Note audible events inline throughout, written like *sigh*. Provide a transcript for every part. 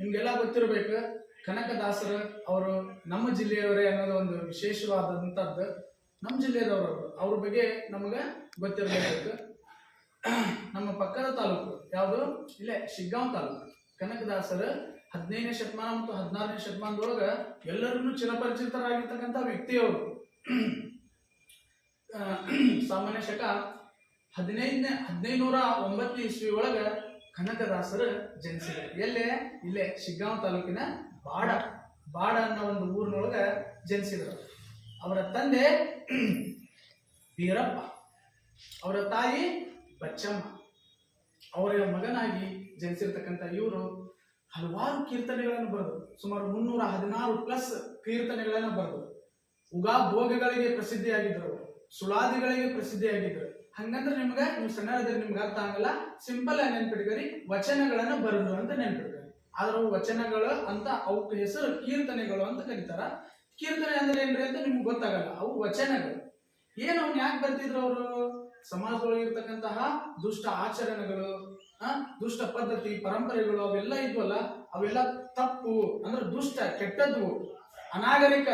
ನಿಮ್ಗೆಲ್ಲ ಗೊತ್ತಿರಬೇಕು, ಕನಕದಾಸರು ಅವರು ನಮ್ಮ ಜಿಲ್ಲೆಯವರೇ ಅನ್ನೋದು ಒಂದು ವಿಶೇಷವಾದಂಥದ್ದು. ನಮ್ಮ ಜಿಲ್ಲೆಯದವರು ಅವರು. ಬಗ್ಗೆ ನಮಗೆ ಗೊತ್ತಿರಬೇಕು. ನಮ್ಮ ಪಕ್ಕದ ತಾಲೂಕು ಯಾವುದು? ಇಲ್ಲೇ, ಶಿಗ್ಗಾಂವ್ ತಾಲೂಕು. ಕನಕದಾಸರು ಹದಿನೈದನೇ ಶತಮಾನ ಮತ್ತು ಹದಿನಾರನೇ ಶತಮಾನದೊಳಗೆ ಎಲ್ಲರನ್ನೂ ಚಿರಪರಿಚಿತರಾಗಿರ್ತಕ್ಕಂಥ ವ್ಯಕ್ತಿಯವರು. ಸಾಮಾನ್ಯ ಶಕ ಹದಿನೈದನೇ ಹದಿನೈದು ನೂರ ಒಂಬತ್ತನೇ ಇಸ್ವಿ ಒಳಗ ಕನಕದಾಸರು ಜನಿಸಿದರು. ಎಲ್ಲೇ? ಇಲ್ಲೇ ಶಿಗ್ಗಾಂವ್ ತಾಲೂಕಿನ ಬಾಡ. ಬಾಡ ಅನ್ನೋ ಒಂದು ಊರಿನೊಳಗ ಜನಿಸಿದರು. ಅವರ ತಂದೆ ಬೀರಪ್ಪ ಅವರ ತಾಯಿ ಬಚ್ಚಮ್ಮ. ಅವರ ಮಗನಾಗಿ ಜನಿಸಿರ್ತಕ್ಕಂಥ ಇವರು ಹಲವಾರು ಕೀರ್ತನೆಗಳನ್ನು ಬರೆದು ಸುಮಾರು ಮುನ್ನೂರ ಹದಿನಾರು ಪ್ಲಸ್ ಕೀರ್ತನೆಗಳನ್ನು ಬರೆದು ಉಗಾ ಭೋಗಗಳಿಗೆ ಪ್ರಸಿದ್ಧಿಯಾಗಿದ್ದರು. ಸುಳಾದಿಗಳಿಗೆ ಪ್ರಸಿದ್ಧಿಯಾಗಿದ್ದರು. ಹಂಗಂದ್ರೆ ನಿಮ್ಗೆ ನೀವು ಸಣ್ಣದಿದ್ರೆ ನಿಮ್ಗೆ ಅರ್ಥ ಆಗಲ್ಲ. ಸಿಂಪಲ್ ಆಗಿ ನೆನ್ಪಿಟ್ಕರಿ ವಚನಗಳನ್ನ ಬರೆದು ಅಂತ ನೆನ್ಪಿಟ್ಕರಿ ಆದ್ರೆ ವಚನಗಳು ಅಂತ ಅವಕ್ಕೆ ಹೆಸರು ಕೀರ್ತನೆಗಳು ಅಂತ ಕರೀತಾರ. ಕೀರ್ತನೆ ಅಂದ್ರೆ ಏನ್ರಿ ಅಂತ ನಿಮ್ಗೆ ಗೊತ್ತಾಗಲ್ಲ. ಅವು ವಚನಗಳು. ಏನು ಅವ್ನು ಯಾಕೆ ಬರ್ತಿದ್ರು ಅವರು? ಸಮಾಜದೊಳಗೆ ಇರ್ತಕ್ಕಂತಹ ದುಷ್ಟ ಆಚರಣೆಗಳು ದುಷ್ಟ ಪದ್ಧತಿ, ಪರಂಪರೆಗಳು ಅವೆಲ್ಲ ಇದ್ವಲ್ಲ, ಅವೆಲ್ಲ ತಪ್ಪು. ಅಂದ್ರೆ ದುಷ್ಟ ಕೆಟ್ಟದ್ದು ಅನಾಗರಿಕ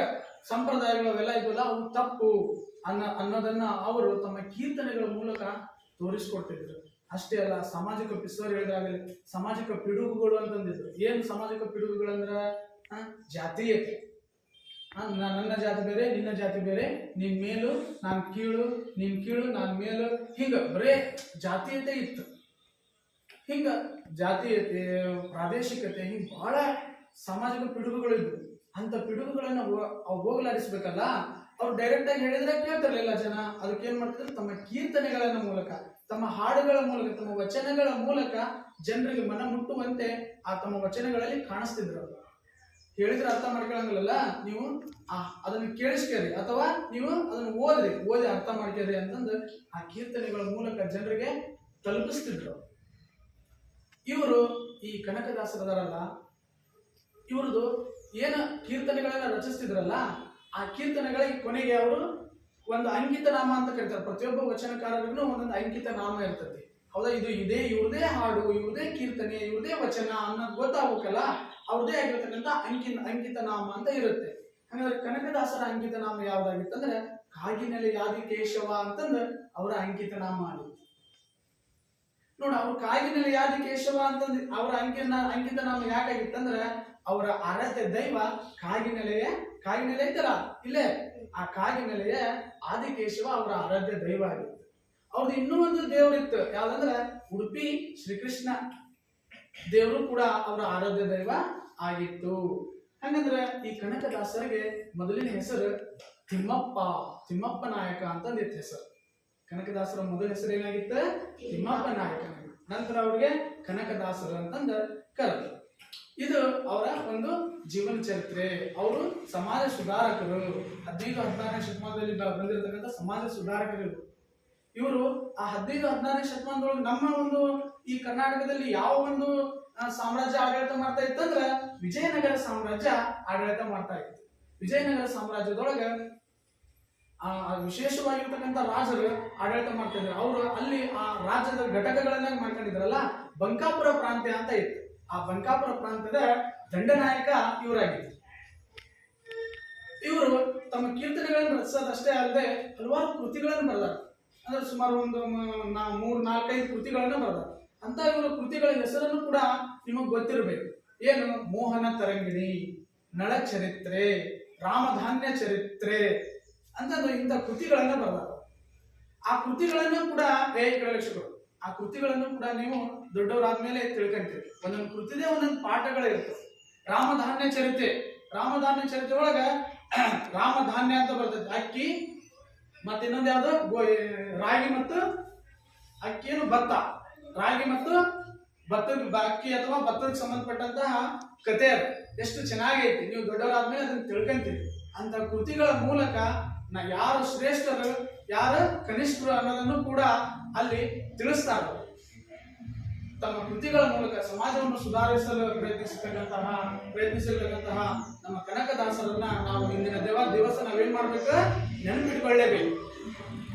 ಸಂಪ್ರದಾಯಗಳು ಅವೆಲ್ಲ ಇದ್ವಲ್ಲ, ಅವು ತಪ್ಪು. ಅನ್ನ, ಅನ್ನೋದನ್ನ ಅವರು ತಮ್ಮ ಕೀರ್ತನೆಗಳ ಮೂಲಕ ತೋರಿಸ್ಕೊಟ್ಟಿದ್ರು. ಅಷ್ಟೇ ಅಲ್ಲ, ಸಾಮಾಜಿಕ ಪಿಸ್ತರ್ ಹೇಳಿದಾಗಲಿ ಸಾಮಾಜಿಕ ಪಿಡುಗುಗಳು ಅಂತಂದಿದ್ರು. ಏನು ಸಾಮಾಜಿಕ ಪಿಡುಗುಗಳಂದ್ರ ಜಾತೀಯತೆ. ನನ್ನ ಜಾತಿ ಬೇರೆ, ನಿನ್ನ ಜಾತಿ ಬೇರೆ, ನಿನ್ ಮೇಲು ನಾನ್ ಕೀಳು, ನಿನ್ ಕೀಳು ನಾನ್ ಮೇಲು. ಹಿಂಗ, ಬರೇ ಜಾತೀಯತೆ ಇತ್ತು. ಹಿಂಗ ಜಾತೀಯತೆ, ಪ್ರಾದೇಶಿಕತೆ, ಹಿಂಗ್ ಬಹಳ ಸಾಮಾಜಿಕ ಪಿಡುಗುಗಳು ಇದ್ವು. ಅಂತ ಪಿಡುಗುಗಳನ್ನ ಹೋಗಲಾಡಿಸ್ಬೇಕಲ್ಲ ಅವ್ರು ಡೈರೆಕ್ಟ್ ಆಗಿ ಹೇಳಿದ್ರೆ ಕೇಳ್ತಿರ್ಲಿಲ್ಲ ಜನ. ಅದಕ್ಕೆ ಏನ್ ಮಾಡ್ತಿದ್ರು ತಮ್ಮ ಕೀರ್ತನೆಗಳ ಮೂಲಕ, ತಮ್ಮ ಹಾಡುಗಳ ಮೂಲಕ, ತಮ್ಮ ವಚನಗಳ ಮೂಲಕ ಜನರಿಗೆ ಮನ ಮುಟ್ಟುವಂತೆ ಆ ತಮ್ಮ ವಚನಗಳಲ್ಲಿ ಕಾಣಿಸ್ತಿದ್ರು ಹೇಳಿದ್ರೆ ಅರ್ಥ ಮಾಡ್ಕೊಳಂಗಿಲ್ಲಲ್ಲ ನೀವು ಅದನ್ನ ಕೇಳಿಸ್ಕೇರಿ. ಅಥವಾ ನೀವು ಅದನ್ನು ಓದ್ರಿ. ಓದಿ ಅರ್ಥ ಮಾಡ್ಕೇರಿ ಅಂತಂದು ಆ ಕೀರ್ತನೆಗಳ ಮೂಲಕ ಜನರಿಗೆ ತಲುಪಿಸ್ತಿದ್ರು ಇವರು ಈ ಕನಕದಾಸರದಾರಲ್ಲ ಇವ್ರದ್ದು ಏನ ಕೀರ್ತನೆಗಳನ್ನ ರಚಿಸ್ತಿದ್ರಲ್ಲ ಆ ಕೀರ್ತನೆಗಳಿಗೆ ಕೊನೆಗೆ ಅವರು ಒಂದು ಅಂಕಿತ ನಾಮ ಅಂತ ಕರೀತಾರೆ. ಪ್ರತಿಯೊಬ್ಬ ವಚನಕಾರರಿಗೂ ಒಂದೊಂದು ಅಂಕಿತ ನಾಮ ಇರ್ತದೆ. ಹೌದಾ? ಇದು ಇದೇ, ಇವ್ರದೇ ಹಾಡು, ಇವ್ರದೇ ಕೀರ್ತನೆ, ಇವ್ರದೇ ವಚನ ಅನ್ನೋದು ಗೊತ್ತಾಗಬೇಕಲ್ಲ? ಅವ್ರದೇ ಆಗಿರ್ತಕ್ಕಂಥ ಅಂಕಿ, ಅಂಕಿತ ನಾಮ ಅಂತ ಇರುತ್ತೆ. ಹಾಗಾದ್ರೆ ಕನಕದಾಸರ ಅಂಕಿತ ನಾಮ ಯಾವ್ದಾಗಿತ್ತಂದ್ರೆ ಕಾಗಿನಲ್ಲಿ ಯಾದಿ ಕೇಶವ ಅಂತಂದ್ರೆ ಅವರ ಅಂಕಿತ ನಾಮ ಆಗಿತ್ತು ನೋಡ, ಅವ್ರ ಕಾಗಿನೆಲೆ ಆದಿಕೇಶವ ಕೇಶವ ಅಂತಂದ್ರೆ ಅವರ ಅಂಕಿನ ಅಂಕಿತ ನಾಮ ಯಾಕಾಗಿತ್ತಂದ್ರೆ ಅವರ ಆರಾಧ್ಯ ದೈವ ಕಾಗಿನೆಲೆಯ, ಕಾಗಿನೆಲೆ ಐತಲ್ಲ ಇಲ್ಲೇ, ಆ ಕಾಗಿನೆಲೆಯ ಆದಿಕೇಶವ ಅವರ ಆರಾಧ್ಯ ದೈವ ಆಗಿತ್ತು. ಅವ್ರದ್ದು ಇನ್ನೂ ಒಂದು ದೇವರಿತ್ತು, ಯಾವ್ದಂದ್ರೆ ಉಡುಪಿ ಶ್ರೀಕೃಷ್ಣ. ದೇವರು ಕೂಡ ಅವರ ಆರಾಧ್ಯ ದೈವ ಆಗಿತ್ತು. ಹಂಗಂದ್ರೆ ಈ ಕನಕದಾಸರಿಗೆ ಮೊದಲಿನ ಹೆಸರು ತಿಮ್ಮಪ್ಪ ತಿಮ್ಮಪ್ಪ ನಾಯಕ ಅಂತಂದಿತ್ತು ಹೆಸರು. ಕನಕದಾಸರ ಮೊದಲ ಹೆಸರು ಏನಾಗಿತ್ತ? ತಿಮ್ಮಪ್ಪ ನಾಯಕ ನಂತರ ಅವ್ರಿಗೆ ಕನಕದಾಸರು ಅಂತಂದ ಕರೆದ್ರು. ಇದು ಅವರ ಒಂದು ಜೀವನ ಚರಿತ್ರೆ. ಅವರು ಸಮಾಜ ಸುಧಾರಕರು. ಹದಿನೈದು ಹದಿನಾರನೇ ಶತಮಾನದಲ್ಲಿ ಬಂದಿರತಕ್ಕಂಥ ಸಮಾಜ ಸುಧಾರಕರು ಇವ್ರು. ಆ ಹದಿನೈದು ಹದಿನಾರನೇ ಶತಮಾನದೊಳಗೆ ನಮ್ಮ ಒಂದು ಈ ಕರ್ನಾಟಕದಲ್ಲಿ ಯಾವ ಒಂದು ಸಾಮ್ರಾಜ್ಯ ಆಡಳಿತ ಮಾಡ್ತಾ ಇತ್ತಂದ್ರ ವಿಜಯನಗರ ಸಾಮ್ರಾಜ್ಯ ಆಡಳಿತ ಮಾಡ್ತಾ ಇತ್ತು. ವಿಜಯನಗರ ಸಾಮ್ರಾಜ್ಯದೊಳಗೆ ವಿಶೇಷವಾಗಿರ್ತಕ್ಕಂಥ ರಾಜರು ಆಡಳಿತ ಮಾಡ್ತಾ ಅವರು ಅಲ್ಲಿ ಆ ರಾಜ್ಯದ ಘಟಕಗಳನ್ನ ಮಾಡ್ಕೊಂಡಿದ್ರಲ್ಲ? ಬಂಕಾಪುರ ಪ್ರಾಂತ್ಯ ಅಂತ ಇತ್ತು. ಆ ಬಂಕಾಪುರ ಪ್ರಾಂತ್ಯದ ದಂಡನಾಯಕ ಇವರಾಗಿತ್ತು ಇವರು ತಮ್ಮ ಕೀರ್ತನೆಗಳನ್ನು ರಚಿಸೋದಷ್ಟೇ ಅಲ್ಲದೆ ಹಲವಾರು ಕೃತಿಗಳನ್ನು ಬರೆದಾರೆ. ಅಂದ್ರೆ ಸುಮಾರು ಒಂದು ಮೂರ್, ನಾಲ್ಕೈದು ಕೃತಿಗಳನ್ನು ಬರೆದಾರೆ. ಅಂತ ಇವರ ಕೃತಿಗಳ ಹೆಸರನ್ನು ಕೂಡ ನಿಮಗೆ ಗೊತ್ತಿರಬೇಕು. ಏನು? ಮೋಹನ ತರಂಗಿಣಿ ನಳ ಚರಿತ್ರೆ ರಾಮಧಾನ್ಯ ಚರಿತ್ರೆ ಅಂತಂದು ಇಂಥ ಕೃತಿಗಳನ್ನ ಬರಬಾರ್ದು. ಆ ಕೃತಿಗಳನ್ನು ಕೂಡ ಏ ಕೇಳಕ್ಷಕರು ಆ ಕೃತಿಗಳನ್ನು ಕೂಡ ನೀವು ದೊಡ್ಡವರಾದ್ಮೇಲೆ ತಿಳ್ಕೊಂತೀರಿ. ಒಂದೊಂದು ಕೃತಿದೇ ಒಂದೊಂದು ಪಾಠಗಳಿರ್ತವೆ ರಾಮಧಾನ್ಯ ಚರಿತೆ. ರಾಮಧಾನ್ಯ ಚರಿತೆ ಒಳಗ *clears throat* ರಾಮಧಾನ್ಯ ಅಂತ ಬರ್ತೈತೆ. ಅಕ್ಕಿ ಮತ್ತೆ ಇನ್ನೊಂದು ಯಾವ್ದು? ರಾಗಿ ಮತ್ತು ಅಕ್ಕಿಯನ್ನು ಭತ್ತ. ರಾಗಿ ಮತ್ತು ಭತ್ತದ ಅಕ್ಕಿ ಅಥವಾ ಭತ್ತಕ್ಕೆ ಸಂಬಂಧಪಟ್ಟಂತಹ ಕತೆ ಅದು. ಎಷ್ಟು ಚೆನ್ನಾಗೈತಿ. ನೀವು ದೊಡ್ಡವರಾದ್ಮೇಲೆ ಅದನ್ನು ತಿಳ್ಕೊಂತೀರಿ. ಅಂತ ಕೃತಿಗಳ ಮೂಲಕ ನಾ ಯಾರು ಶ್ರೇಷ್ಠರು, ಯಾರು ಕನಿಷ್ಠರು ಅನ್ನೋದನ್ನು ಕೂಡ ಅಲ್ಲಿ ತಿಳಿಸ್ತಾರೆ. ತಮ್ಮ ಕೃತಿಗಳ ಮೂಲಕ ಸಮಾಜವನ್ನು ಸುಧಾರಿಸಲು ಪ್ರಯತ್ನಿಸತಕ್ಕಂತಹ ಪ್ರಯತ್ನಿಸಿರ್ತಕ್ಕಂತಹ ನಮ್ಮ ಕನಕದಾಸರನ್ನ ನಾವು ಇಂದಿನ ದೇವ ದಿವಸ ನಾವೇನ್ ಮಾಡ್ಬೇಕು? ನೆನಪಿಟ್ಕೊಳ್ಳೇಬೇಕು.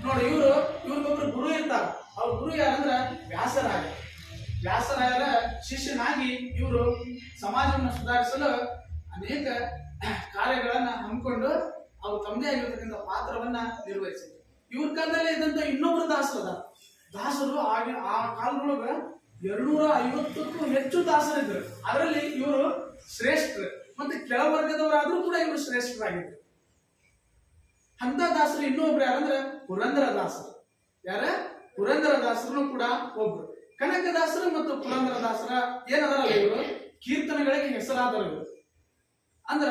ನೋಡಿ, ಇವರು, ಇವ್ರಿಗೊಬ್ರು ಗುರು ಇರ್ತಾರ. ಅವ್ರ ಗುರು ಯಾರಂದ್ರೆ ವ್ಯಾಸರಾಯ. ವ್ಯಾಸರಾಯರ ಶಿಷ್ಯನಾಗಿ ಇವರು ಸಮಾಜವನ್ನು ಸುಧಾರಿಸಲು ಅನೇಕ ಕಾರ್ಯಗಳನ್ನ ಹಮ್ಮಿಕೊಂಡು ಅವ್ರು ತಮ್ಮದೇ ಆಗಿರ್ತಕ್ಕಂಥ ಪಾತ್ರವನ್ನ ನಿರ್ವಹಿಸಿದ್ರು. ಇವ್ರ ಕಾಲದಲ್ಲಿ ಇದ್ದಂತ ಇನ್ನೊಬ್ರು ದಾಸರು ಅದಾರ ದಾಸರು ಆಗಿನ ಆ ಕಾಲದೊಳಗ ಎರಡ್ನೂರ ಐವತ್ತಕ್ಕೂ ಹೆಚ್ಚು ದಾಸರಿದ್ರು ಅದರಲ್ಲಿ ಇವರು ಶ್ರೇಷ್ಠರು. ಮತ್ತೆ ಕೆಳವರ್ಗದವರಾದ್ರೂ ಕೂಡ ಇವರು ಶ್ರೇಷ್ಠರಾಗಿದ್ರು ಅಂತ ದಾಸರು ಇನ್ನೊಬ್ರು ಯಾರಂದ್ರೆ ಪುರಂದರ ದಾಸರು. ಯಾರ? ಪುರಂದರ ದಾಸರು ಕೂಡ ಒಬ್ರು. ಕನಕದಾಸರು ಮತ್ತು ಪುರಂದರ ದಾಸರ ಏನದಾರಲ್ಲ ಇವರು? ಕೀರ್ತನೆಗಳಿಗೆ ಹೆಸರಾದವರು ಇವರು. ಅಂದ್ರ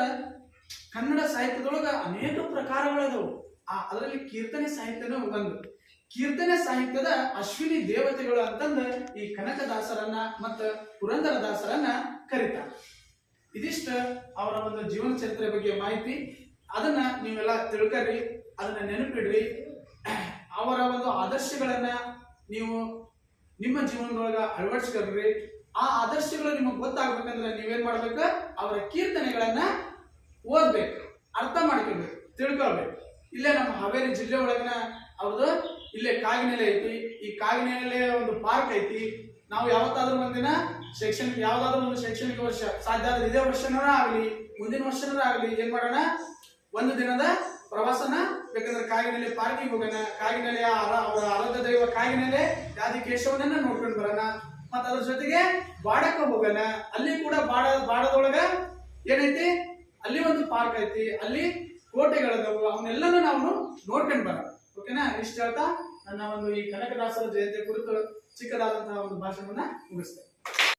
ಕನ್ನಡ ಸಾಹಿತ್ಯದೊಳಗ ಅನೇಕ ಪ್ರಕಾರಗಳದವು. ಆ, ಅದರಲ್ಲಿ ಕೀರ್ತನೆ ಸಾಹಿತ್ಯನೂ ಒಂದು ಕೀರ್ತನೆ ಸಾಹಿತ್ಯದ ಅಶ್ವಿನಿ ದೇವತೆಗಳು ಅಂತಂದು ಈ ಕನಕದಾಸರನ್ನ ಮತ್ತು ಪುರಂದರ ದಾಸರನ್ನ ಕರೀತಾರೆ. ಇದಿಷ್ಟ ಅವರ ಒಂದು ಜೀವನ ಚರಿತ್ರೆ ಬಗ್ಗೆ ಮಾಹಿತಿ. ಅದನ್ನ ನೀವೆಲ್ಲ ತಿಳ್ಕರಿ, ಅದನ್ನ ನೆನಪಿಡ್ರಿ. ಅವರ ಒಂದು ಆದರ್ಶಗಳನ್ನ ನೀವು ನಿಮ್ಮ ಜೀವನದೊಳಗ ಅಳವಡಿಸ್ಕೊಳ್ರಿ ಆ ಆದರ್ಶಗಳು ನಿಮಗೆ ಗೊತ್ತಾಗ್ಬೇಕಂದ್ರೆ ನೀವೇನ್ ಮಾಡ್ಬೇಕು? ಅವರ ಕೀರ್ತನೆಗಳನ್ನ ಓದ್ಬೇಕು, ಅರ್ಥ ಮಾಡ್ಕೊಳ್ಬೇಕು ತಿಳ್ಕೊಳ್ಬೇಕು. ಇಲ್ಲೇ ನಮ್ಮ ಹಾವೇರಿ ಜಿಲ್ಲೆ ಒಳಗಿನ ಅವ್ರದ್ದು ಇಲ್ಲೇ ಕಾಗಿನೆಲೆ ಐತಿ. ಈ ಕಾಗಿನೆಲೆ ಒಂದು ಪಾರ್ಕ್ ಐತಿ. ನಾವು ಯಾವತ್ತಾದ್ರೂ ಒಂದಿನ ಶೈಕ್ಷಣಿಕ, ಯಾವ್ದಾದ್ರು ಒಂದು ಶೈಕ್ಷಣಿಕ ವರ್ಷ, ಸಾಧ್ಯ ಆದ್ರೆ ಇದೇ ವರ್ಷನೂ ಆಗಲಿ, ಮುಂದಿನ ವರ್ಷನೂ ಆಗಲಿ, ಏನ್ ಮಾಡೋಣ? ಒಂದು ದಿನದ ಪ್ರವಾಸನ ಬೇಕಂದ್ರೆ ಕಾಗಿನೆಲೆ ಪಾರ್ಕಿಗೆ ಹೋಗೋಣ. ಕಾಗಿನೆಲೆಯ ಅವರ ಆರಾಧ್ಯ ದೈವ ಕಾಗಿನೆಲೆ ಯಾದಿ ಕೇಶವನನ್ನ ನೋಡ್ಕೊಂಡು ಬರೋಣ. ಮತ್ತ ಅದ್ರ ಜೊತೆಗೆ ಬಾಡಕ್ಕೆ ಹೋಗೋಣ. ಅಲ್ಲಿ ಕೂಡ ಬಾಡ, ಬಾಡದೊಳಗ ಏನೈತಿ ಅಲ್ಲಿ ಒಂದು ಪಾರ್ಕ್ ಐತಿ ಅಲ್ಲಿ ಕೋಟೆಗಳದವು ಅವನ್ನೆಲ್ಲನೂ ನಾವು ನೋಡ್ಕೊಂಡು ಬರ. ಓಕೆನಾ ಇಷ್ಟ ಹೇಳ್ತಾ ನನ್ನ ಒಂದು ಈ ಕನಕದಾಸರ ಜಯಂತಿ ಕುರಿತು ಚಿಕ್ಕದಾದಂತಹ ಒಂದು ಭಾಷಣವನ್ನ ಮುಗಿಸ್ತೇನೆ.